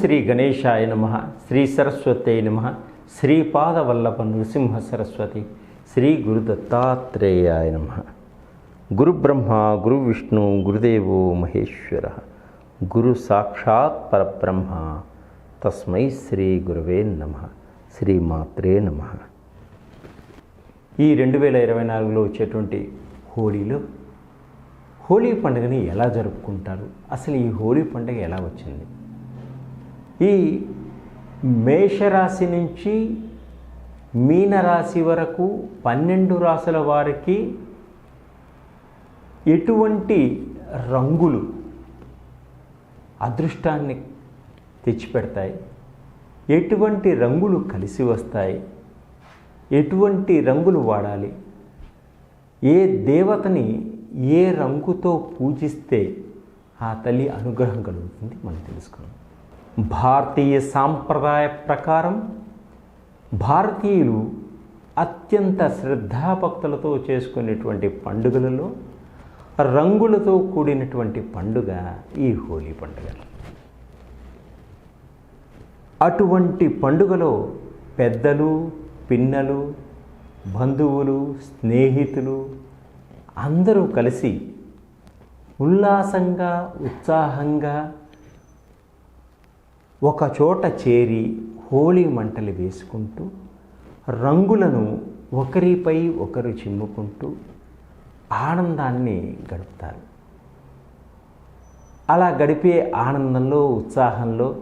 శ్రీ గణేశాయ నమ శ్రీ సరస్వతి నమ శ్రీపాదవల్లభ నృసింహ సరస్వతి శ్రీ గురుదత్తాత్రేయాయ నమ. గురు గురు విష్ణు గురుదేవో మహేశ్వర గురు సాక్షాత్ పరబ్రహ్మ తస్మై శ్రీ గురవే నమ శ్రీమాత్రే నమ. ఈ రెండు వేల ఇరవై నాలుగులో వచ్చేటువంటి హోలీలో హోలీ పండుగని ఎలా జరుపుకుంటారు? అసలు ఈ హోలీ పండుగ ఎలా వచ్చింది? ఈ మేషరాశి నుంచి మీనరాశి వరకు పన్నెండు రాశుల వారికి ఎటువంటి రంగులు అదృష్టాన్ని తెచ్చిపెడతాయి? ఎటువంటి రంగులు కలిసి వస్తాయి? ఎటువంటి రంగులు వాడాలి? ఏ దేవతని ఏ రంగుతో పూజిస్తే ఆ తల్లి అనుగ్రహం కలుగుతుంది? మనం తెలుసుకున్నాం భారతీయ సాంప్రదాయ ప్రకారం భారతీయులు అత్యంత శ్రద్ధాభక్తులతో చేసుకునేటువంటి పండుగలలో రంగులతో కూడినటువంటి పండుగ ఈ హోలీ పండుగ. అటువంటి పండుగలో పెద్దలు పిన్నలు బంధువులు స్నేహితులు అందరూ కలిసి ఉల్లాసంగా ఉత్సాహంగా ఒక చోట చేరి హోలీ మంటలు వేసుకుంటూ రంగులను ఒకరిపై ఒకరు చిమ్ముకుంటూ ఆనందాన్ని గడుపుతారు. అలా గడిపే ఆనందంలో ఉత్సాహంలో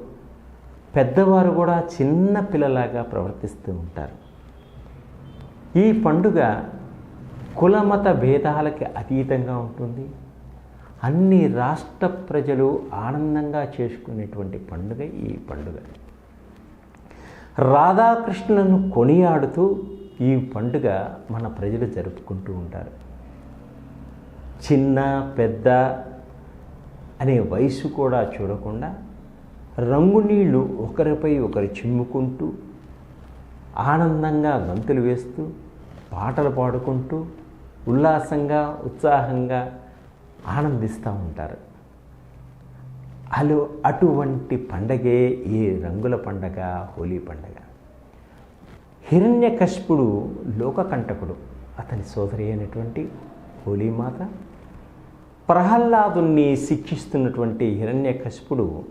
పెద్దవారు కూడా చిన్న పిల్లలాగా ప్రవర్తిస్తూ ఉంటారు. ఈ పండుగ కులమత భేదాలకి అతీతంగా ఉంటుంది. అన్ని రాష్ట్ర ప్రజలు ఆనందంగా చేసుకునేటువంటి పండుగ ఈ పండుగ. రాధాకృష్ణులను కొనియాడుతూ ఈ పండుగ మన ప్రజలు జరుపుకుంటూ ఉంటారు. చిన్న పెద్ద అనే వయసు కూడా చూడకుండా రంగు నీళ్ళు ఒకరిపై ఒకరు చిమ్ముకుంటూ ఆనందంగా గంతులు వేస్తూ పాటలు పాడుకుంటూ ఉల్లాసంగా ఉత్సాహంగా ఆనందిస్తూ ఉంటారు. అలు అటువంటి పండగే ఈ రంగుల పండగ హోలీ పండగ. హిరణ్యకశిపుడు లోకకంటకుడు. అతని సోదరి అయినటువంటి హోలీమాత. ప్రహ్లాదుని శిక్షిస్తున్నటువంటి హిరణ్యకశిపుడు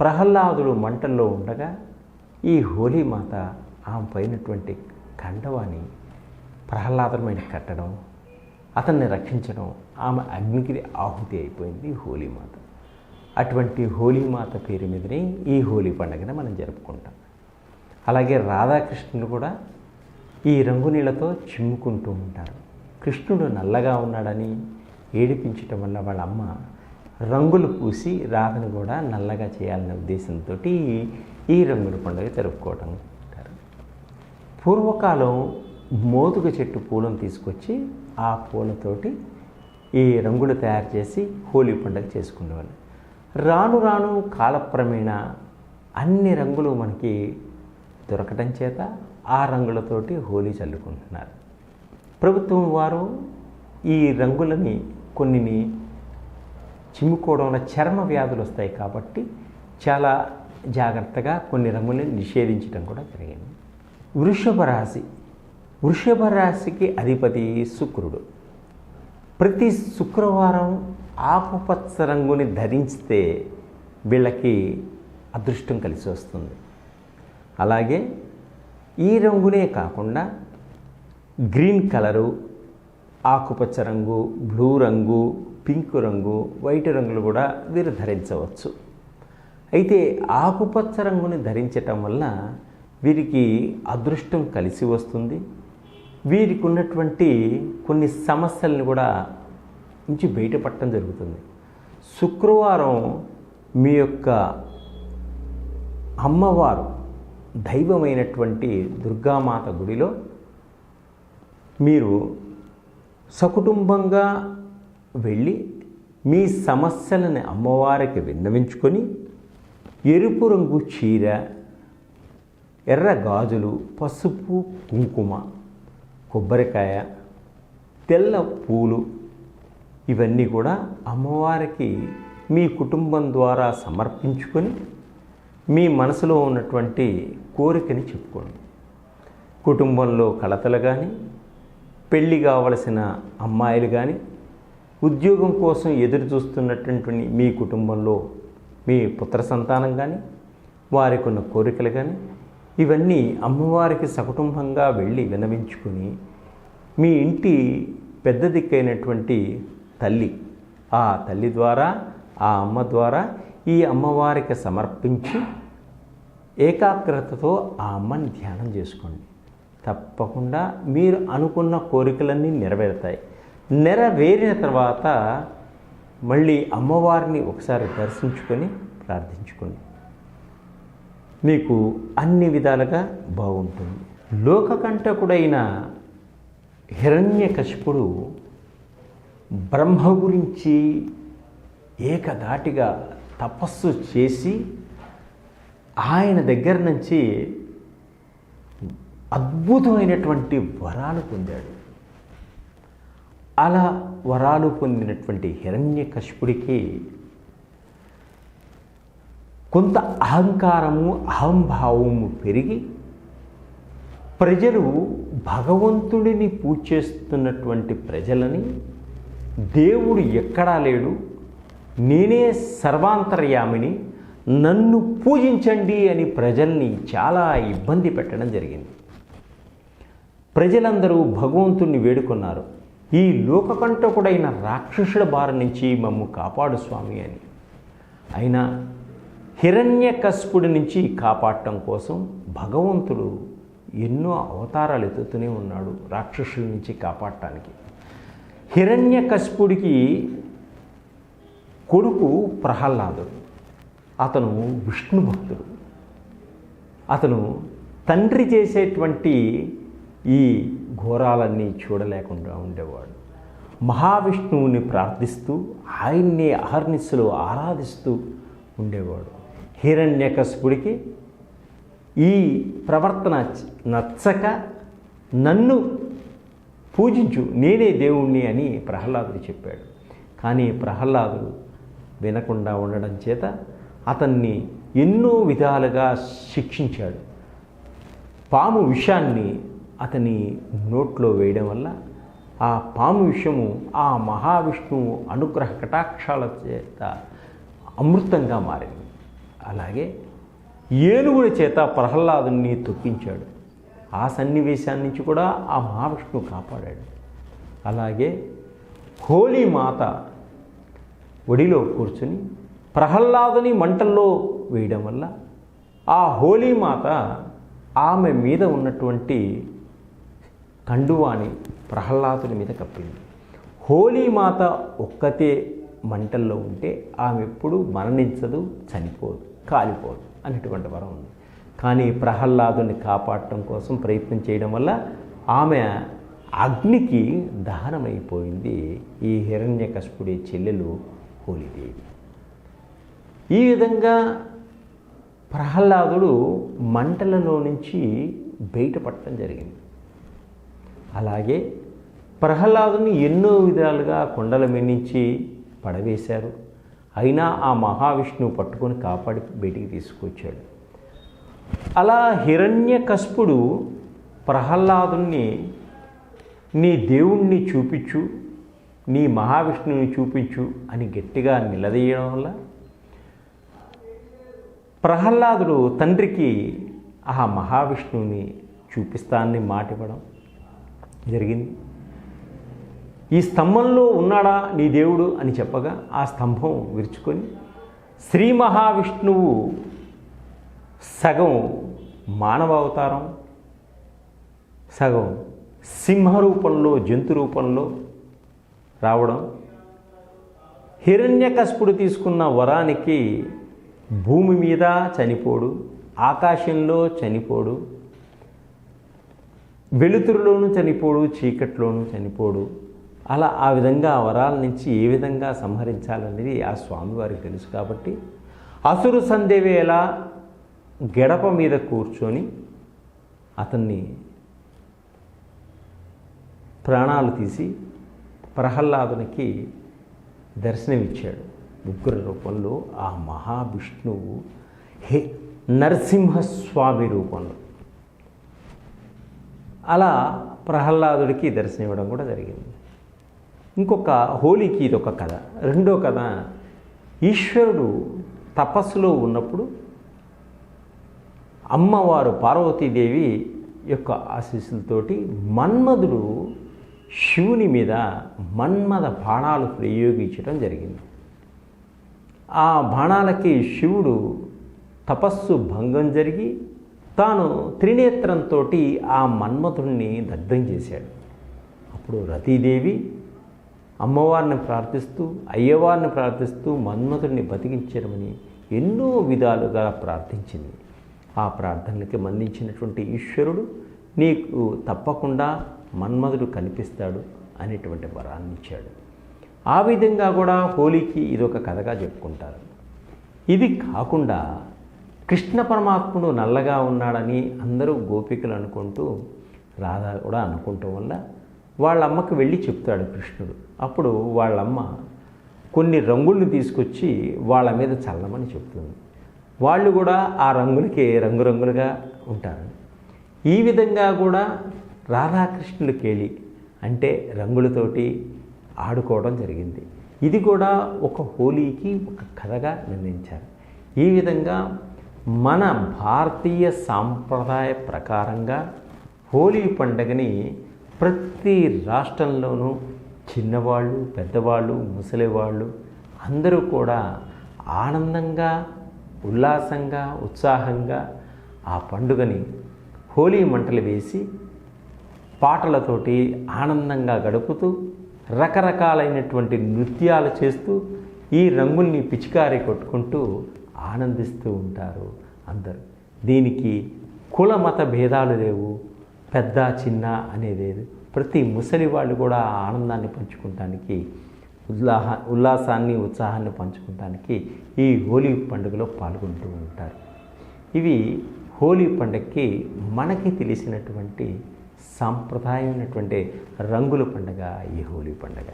ప్రహ్లాదుడు మంటల్లో ఉండగా ఈ హోలీమాత ఆమె పైనటువంటి కండవాన్ని ప్రహ్లాదమైన కట్టడం అతన్ని రక్షించడం ఆమె అగ్నికి ఆహుతి అయిపోయింది హోలీమాత అటువంటి హోలీమాత పేరు మీదనే ఈ హోలీ పండుగను మనం జరుపుకుంటాం. అలాగే రాధాకృష్ణులు కూడా ఈ రంగు నీళ్ళతో చిమ్ముకుంటూ ఉంటారు. కృష్ణుడు నల్లగా ఉన్నాడని ఏడిపించటం వల్ల వాళ్ళ అమ్మ రంగులు పూసి రాధను కూడా నల్లగా చేయాలనే ఉద్దేశంతో ఈ రంగుల పండుగ జరుపుకోవటం ఉంటారు పూర్వకాలం మోదుగ చెట్టు పూలను తీసుకొచ్చి ఆ పూలతోటి ఈ రంగులు తయారు చేసి హోలీ పండుగ చేసుకునేవాళ్ళు. రాను రాను కాలక్రమేణ అన్ని రంగులు మనకి దొరకటం చేత ఆ రంగులతోటి హోలీ చల్లుకుంటున్నారు. ప్రభుత్వం వారు ఈ రంగులని కొన్నిని చిమ్ముకోవడం వల్ల చర్మ వ్యాధులు వస్తాయి కాబట్టి చాలా జాగ్రత్తగా కొన్ని రంగులను నిషేధించడం కూడా జరిగింది. వృషభ రాశి వృషభ రాశికి అధిపతి శుక్రుడు. ప్రతి శుక్రవారం ఆకుపచ్చ రంగుని ధరిస్తే వీళ్ళకి అదృష్టం కలిసి వస్తుంది. అలాగే ఈ రంగునే కాకుండా గ్రీన్ కలరు ఆకుపచ్చ రంగు బ్లూ రంగు పింక్ రంగు వైట్ రంగులు కూడా వీరు ధరించవచ్చు. అయితే ఆకుపచ్చ రంగుని ధరించటం వల్ల వీరికి అదృష్టం కలిసి వస్తుంది. వీరికి ఉన్నటువంటి కొన్ని సమస్యలను కూడా నుంచి బయటపడటం జరుగుతుంది. శుక్రవారం మీ యొక్క అమ్మవారు దైవమైనటువంటి దుర్గామాత గుడిలో మీరు సకుటుంబంగా వెళ్ళి మీ సమస్యలని అమ్మవారికి విన్నవించుకొని ఎరుపు రంగు చీర ఎర్ర గాజులు పసుపు కుంకుమ కొబ్బరికాయ తెల్ల పూలు ఇవన్నీ కూడా అమ్మవారికి మీ కుటుంబం ద్వారా సమర్పించుకొని మీ మనసులో ఉన్నటువంటి కోరికని చెప్పుకోండి. కుటుంబంలో కలతలు కానీ పెళ్ళి కావలసిన అమ్మాయిలు కానీ ఉద్యోగం కోసం ఎదురు చూస్తున్నటువంటి మీ కుటుంబంలో మీ పుత్ర సంతానం కానీ వారికి ఉన్న కోరికలు కానీ ఇవన్నీ అమ్మవారికి సకుటుంబంగా వెళ్ళి వినవించుకుని మీ ఇంటి పెద్ద దిక్కైనటువంటి తల్లి ఆ తల్లి ద్వారా ఆ అమ్మ ద్వారా ఈ అమ్మవారికి సమర్పించి ఏకాగ్రతతో ఆ అమ్మని ధ్యానం చేసుకోండి. తప్పకుండా మీరు అనుకున్న కోరికలన్నీ నెరవేరుతాయి. నెరవేరిన తర్వాత మళ్ళీ అమ్మవారిని ఒకసారి దర్శించుకొని ప్రార్థించుకోండి. మీకు అన్ని విధాలుగా బాగుంటుంది. లోకకంటకుడైన హిరణ్యకశిపుడు బ్రహ్మ గురించి ఏకధాటిగా తపస్సు చేసి ఆయన దగ్గర నుంచి అద్భుతమైనటువంటి వరాలు పొందాడు. అలా వరాలు పొందినటువంటి హిరణ్యకశిపుడికి కొంత అహంకారము అహంభావము పెరిగి ప్రజలు భగవంతుడిని పూజ చేస్తున్నటువంటి ప్రజలని దేవుడు ఎక్కడా లేడు. నేనే సర్వాంతర్యామిని నన్ను పూజించండి అని ప్రజల్ని చాలా ఇబ్బంది పెట్టడం జరిగింది. ప్రజలందరూ భగవంతుణ్ణి వేడుకున్నారు. ఈ లోకకంటకుడైన రాక్షసుల బారి నుంచి మమ్ము కాపాడు స్వామి అని. అయినా హిరణ్యకశిపుడి నుంచి కాపాడటం కోసం భగవంతుడు ఎన్నో అవతారాలు ఎత్తుతూనే ఉన్నాడు రాక్షసుల నుంచి కాపాడటానికి. హిరణ్యకశిపుడికి కొడుకు ప్రహ్లాదుడు. అతను విష్ణు భక్తుడు. అతను తండ్రి చేసేటువంటి ఈ ఘోరాలన్నీ చూడలేకుండా ఉండేవాడు. మహావిష్ణువుని ప్రార్థిస్తూ ఆయన్ని అహర్నిస్సులో ఆరాధిస్తూ ఉండేవాడు. హిరణ్యకశిపుడికి ఈ ప్రవర్తన నచ్చక నన్ను పూజించు నేనే దేవుణ్ణి అని ప్రహ్లాదుడు చెప్పాడు. కానీ ప్రహ్లాదుడు వినకుండా ఉండడం చేత అతన్ని ఎన్నో విధాలుగా శిక్షించాడు. పాము విషాన్ని అతని నోట్లో వేయడం వల్ల ఆ పాము విషము ఆ మహావిష్ణువు అనుగ్రహ కటాక్షాల చేత అమృతంగా మారింది. అలాగే ఏనుగుడి చేత ప్రహ్లాదుని తొక్కించాడు. ఆ సన్నివేశాన్ని నుంచి కూడా ఆ మహావిష్ణువు కాపాడాడు. అలాగే హోలీ మాత ఒడిలో కూర్చుని ప్రహ్లాదుని మంటల్లో వేయడం వల్ల ఆ హోలీ మాత ఆమె మీద ఉన్నటువంటి కండువాని ప్రహ్లాదుని మీద కప్పింది. హోలీ మాత ఒక్కతే మంటల్లో ఉంటే ఆమె ఎప్పుడు మరణించదు చనిపోదు. కాలిపోదు అనేటువంటి వరం ఉంది. కానీ ప్రహ్లాదుని కాపాడటం కోసం ప్రయత్నం చేయడం వల్ల ఆమె అగ్నికి దహనమైపోయింది. ఈ హిరణ్యకశిపుడి చెల్లెలు హోలీదేవి. ఈ విధంగా ప్రహ్లాదుడు మంటలలో నుంచి బయటపడటం జరిగింది. అలాగే ప్రహ్లాదుని ఎన్నో విధాలుగా కొండల మించి పడవేశారు. అయినా ఆ మహావిష్ణువు పట్టుకొని కాపాడి బయటికి తీసుకొచ్చాడు. అలా హిరణ్యకస్పుడు ప్రహ్లాదుని నీ దేవుణ్ణి చూపించు నీ మహావిష్ణువుని చూపించు అని గట్టిగా నిలదీయడం వల్ల ప్రహ్లాదుడు తండ్రికి ఆ మహావిష్ణువుని చూపిస్తానని మాట ఇవ్వడం జరిగింది. ఈ స్తంభంలో ఉన్నాడా నీ దేవుడు అని చెప్పగా ఆ స్తంభం విరుచుకొని శ్రీ మహావిష్ణువు సగం మానవ అవతారం సగం సింహ రూపంలో జంతు రూపంలో రావడం హిరణ్యకస్పుడు తీసుకున్న వరానికి భూమి మీద చనిపోడు ఆకాశంలో చనిపోడు వెలుతురులోనూ చనిపోడు చీకట్లోనూ చనిపోడు. అలా ఆ విధంగా వరాల నుంచి ఏ విధంగా సంహరించాలనేది ఆ స్వామివారికి తెలుసు కాబట్టి అసురు సందేవేళ గడప మీద కూర్చొని అతన్ని ప్రాణాలు తీసి ప్రహ్లాదునికి దర్శనమిచ్చాడు. ఉగ్ర రూపంలో ఆ మహావిష్ణువు హే నరసింహస్వామి రూపంలో. అలా ప్రహ్లాదుడికి దర్శనం ఇవ్వడం కూడా జరిగింది. ఇంకొక హోలీకి ఇది ఒక కథ. రెండో కథ ఈశ్వరుడు తపస్సులో ఉన్నప్పుడు అమ్మవారు పార్వతీదేవి యొక్క ఆశీస్సులతోటి మన్మధుడు శివుని మీద మన్మద బాణాలు ప్రయోగించడం జరిగింది. ఆ బాణాలకి శివుడు తపస్సు భంగం జరిగి తాను త్రినేత్రంతో ఆ మన్మథుడిని దగ్ధం చేశాడు. అప్పుడు రతీదేవి అమ్మవారిని ప్రార్థిస్తూ అయ్యవారిని ప్రార్థిస్తూ మన్మథుడిని బతికించడమని ఎన్నో విధాలుగా ప్రార్థించింది. ఆ ప్రార్థనలకి మందించినటువంటి ఈశ్వరుడు నీకు తప్పకుండా మన్మధుడు కనిపిస్తాడు అనేటువంటి వరాన్ని ఇచ్చాడు. ఆ విధంగా కూడా హోలీకి ఇదొక కథగా చెప్పుకుంటారు. ఇది కాకుండా కృష్ణ పరమాత్ముడు నల్లగా ఉన్నాడని అందరూ గోపికలు అనుకుంటూ రాధ కూడా అనుకుంటూ వల్ల వాళ్ళ అమ్మకి వెళ్ళి చెప్తాడు కృష్ణుడు. అప్పుడు వాళ్ళమ్మ కొన్ని రంగుల్ని తీసుకొచ్చి వాళ్ళ మీద చల్లమని చెప్తుంది. వాళ్ళు కూడా ఆ రంగులకి రంగురంగులుగా ఉంటారు. ఈ విధంగా కూడా రాధాకృష్ణులు కేళి అంటే రంగులతోటి ఆడుకోవడం జరిగింది. ఇది కూడా ఒక హోలీకి ఒక కథగా నిర్ణయించారు. ఈ విధంగా మన భారతీయ సాంప్రదాయ ప్రకారంగా హోలీ పండుగని ప్రతి రాష్ట్రంలోనూ చిన్నవాళ్ళు పెద్దవాళ్ళు ముసలివాళ్ళు అందరూ కూడా ఆనందంగా ఉల్లాసంగా ఉత్సాహంగా ఆ పండుగని హోలీ మంటలు వేసి పాటలతోటి ఆనందంగా గడుపుతూ రకరకాలైనటువంటి నృత్యాలు చేస్తూ ఈ రంగుల్ని పిచికారి కొట్టుకుంటూ ఆనందిస్తూ ఉంటారు అందరూ. దీనికి కుల మత భేదాలు లేవు పెద్ద చిన్న అనేది లేదు ప్రతి ముసలి వాళ్ళు కూడా ఆనందాన్ని పంచుకుంటానికి ఉల్లాహ ఉల్లాసాన్ని ఉత్సాహాన్ని పంచుకుంటానికి ఈ హోలీ పండుగలో పాల్గొంటూ ఉంటారు. ఇవి హోలీ పండగకి మనకి తెలిసినటువంటి సాంప్రదాయమైనటువంటి రంగుల పండుగ ఈ హోలీ పండుగ.